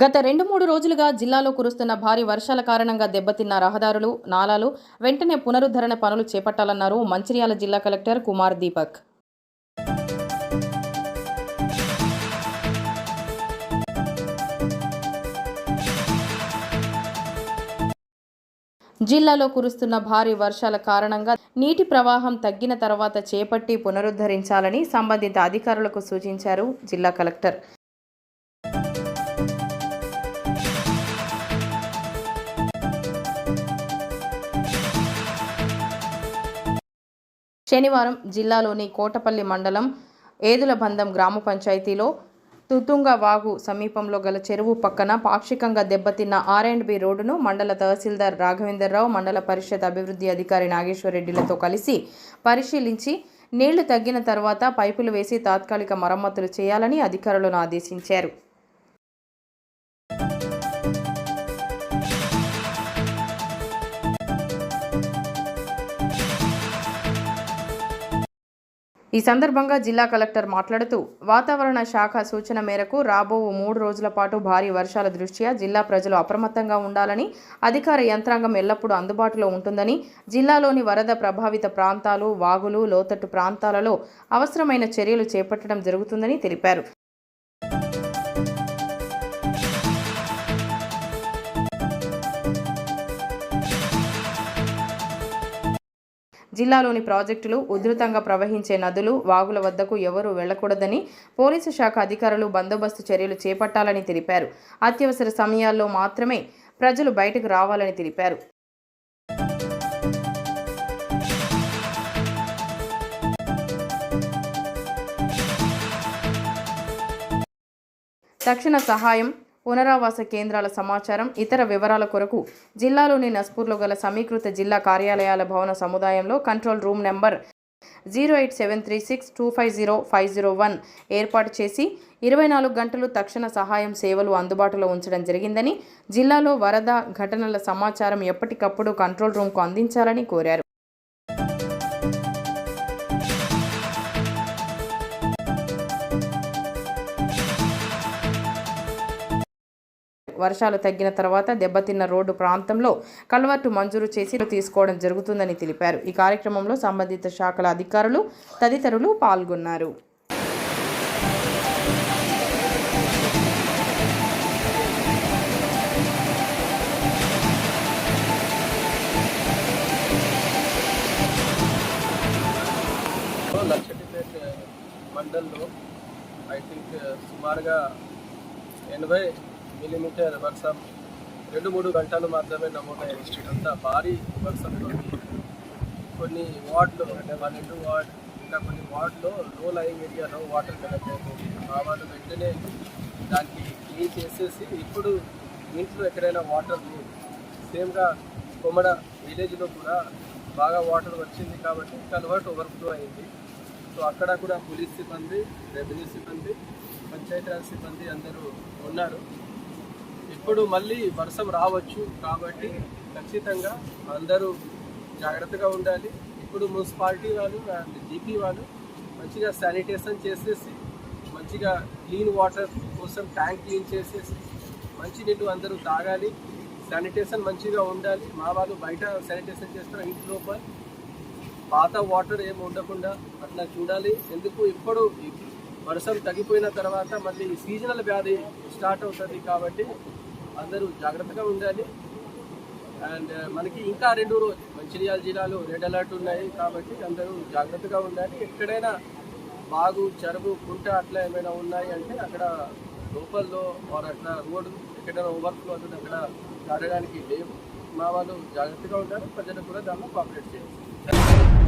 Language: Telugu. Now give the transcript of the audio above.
గత రెండు మూడు రోజులుగా జిల్లాలో కురుస్తున్న భారీ వర్షాల కారణంగా దెబ్బతిన్న రహదారులు నాలాలు వెంటనే పునరుద్ధరణ పనులు చేపట్టాలన్నారు మంచిర్యాల జిల్లా కలెక్టర్ కుమార్ దీపక్. జిల్లాలో కురుస్తున్న భారీ వర్షాల కారణంగా నీటి ప్రవాహం తగ్గిన తర్వాత చేపట్టి పునరుద్ధరించాలని సంబంధిత అధికారులకు సూచించారు జిల్లా కలెక్టర్. శనివారం జిల్లాలోని కోటపల్లి మండలం ఏదులబంధం గ్రామ పంచాయతీలో తుతుంగ వాగు సమీపంలో గల చెరువు పక్కన పాక్షికంగా దెబ్బతిన్న ఆర్ అండ్ బి రోడ్డును మండల తహసీల్దార్ రాఘవేందర్రావు మండల పరిషత్ అభివృద్ధి అధికారి నాగేశ్వరరెడ్డిలతో కలిసి పరిశీలించి నీళ్ళు తగ్గిన తర్వాత పైపులు వేసి తాత్కాలిక మరమ్మతులు చేయాలని అధికారులను ఆదేశించారు. ఈ సందర్భంగా జిల్లా కలెక్టర్ మాట్లాడుతూ వాతావరణ శాఖ సూచన మేరకు రాబో మూడు రోజుల పాటు భారీ వర్షాల దృష్ట్యా జిల్లా ప్రజలు అప్రమత్తంగా ఉండాలని అధికార యంత్రాంగం ఎల్లప్పుడూ అందుబాటులో ఉంటుందని జిల్లాలోని వరద ప్రభావిత ప్రాంతాలు వాగులు లోతట్టు ప్రాంతాలలో అవసరమైన చర్యలు చేపట్టడం జరుగుతుందని తెలిపారు. జిల్లాలోని ప్రాజెక్టులు ఉధృతంగా ప్రవహించే నదులు వాగుల వద్దకు ఎవరూ వెళ్ళకూడదని పోలీసు శాఖ అధికారులు బందోబస్తు చర్యలు చేపట్టాలని తెలిపారు. అత్యవసర సమయాల్లో మాత్రమే ప్రజలు బయటకు రావాలని తెలిపారు. తక్షణ సహాయం పునరావాస కేంద్రాల సమాచారం ఇతర వివరాల కొరకు జిల్లాలోని నస్పూర్లో గల సమీకృత జిల్లా కార్యాలయాల భవన సముదాయంలో control room number zero eight seven three six two five zero five zero one ఏర్పాటు చేసి ఇరవై నాలుగు గంటలు తక్షణ సహాయం సేవలు అందుబాటులో ఉంచడం జరిగిందని జిల్లాలో వరద ఘటనల సమాచారం ఎప్పటికప్పుడు కంట్రోల్ రూమ్కు అందించాలని కోరారు. వర్షాలు తగ్గిన తర్వాత దెబ్బతిన్న రోడ్డు ప్రాంతంలో కల్వర్టు మంజూరు చేసి తీసుకోవడం జరుగుతుందని తెలిపారు. ఈ కార్యక్రమంలో సంబంధిత శాఖల అధికారులు తదితరులు పాల్గొన్నారు. మండల్లో ఐ థింక్ సుమారుగా ఎనభై మిల్లీమీటర్ వర్షం రెండు మూడు గంటలు మాత్రమే నమోదైంది అంత భారీ వర్షంలో కొన్ని వార్డులు అంటే పన్నెండు వార్డ్ ఇంకా కొన్ని వార్డులో లో లయింగ్ ఏరియాలో వాటర్ కనెక్ట్ అయిపోయింది. ఆ వాళ్ళు వెంటనే దానికి క్లీన్ చేసేసి ఇప్పుడు ఇంట్లో ఎక్కడైనా వాటర్ సేమ్గా కొమ్మడ విలేజ్లో కూడా బాగా వాటర్ వచ్చింది కాబట్టి కన్వర్ట్ ఓవర్ఫ్లో అయింది. సో అక్కడ కూడా పోలీస్ సిబ్బంది రెవెన్యూ సిబ్బంది పంచాయతీరాజ్ సిబ్బంది అందరూ ఉన్నారు. ఇప్పుడు మళ్ళీ వర్షం రావచ్చు కాబట్టి ఖచ్చితంగా అందరూ జాగ్రత్తగా ఉండాలి. ఇప్పుడు మున్సిపాలిటీ వాళ్ళు అండ్ జీపీ వాళ్ళు మంచిగా శానిటేషన్ చేసేసి మంచిగా క్లీన్ వాటర్ కోసం ట్యాంక్ క్లీన్ చేసేసి మంచి అందరూ తాగాలి. శానిటేషన్ మంచిగా ఉండాలి. మా వాళ్ళు బయట శానిటేషన్ చేస్తారు ఇంటి లోపల. పాత వాటర్ ఏమి ఉండకుండా అట్లా చూడాలి. ఎందుకు? ఇప్పుడు వర్షం తగ్గిపోయిన తర్వాత మళ్ళీ సీజనల్ వ్యాధి స్టార్ట్ అవుతుంది కాబట్టి అందరూ జాగ్రత్తగా ఉండాలి. అండ్ మనకి ఇంకా రెండు రోజు మంచిర్యాల జిల్లాలో రెడ్ అలర్ట్ ఉన్నాయి కాబట్టి అందరూ జాగ్రత్తగా ఉండాలి. ఎక్కడైనా బాగు చెరువు కుంట అట్లా ఏమైనా ఉన్నాయి అంటే అక్కడ లోపల్లో వారు అట్లా రోడ్డు ఎక్కడైనా ఓవర్ఫ్లో అవుతుంది అక్కడ దాటడానికి లేవు. మా వాళ్ళు జాగ్రత్తగా ఉండాలి ప్రజలు కూడా దానిలో కాపరేట్ చేయాలి.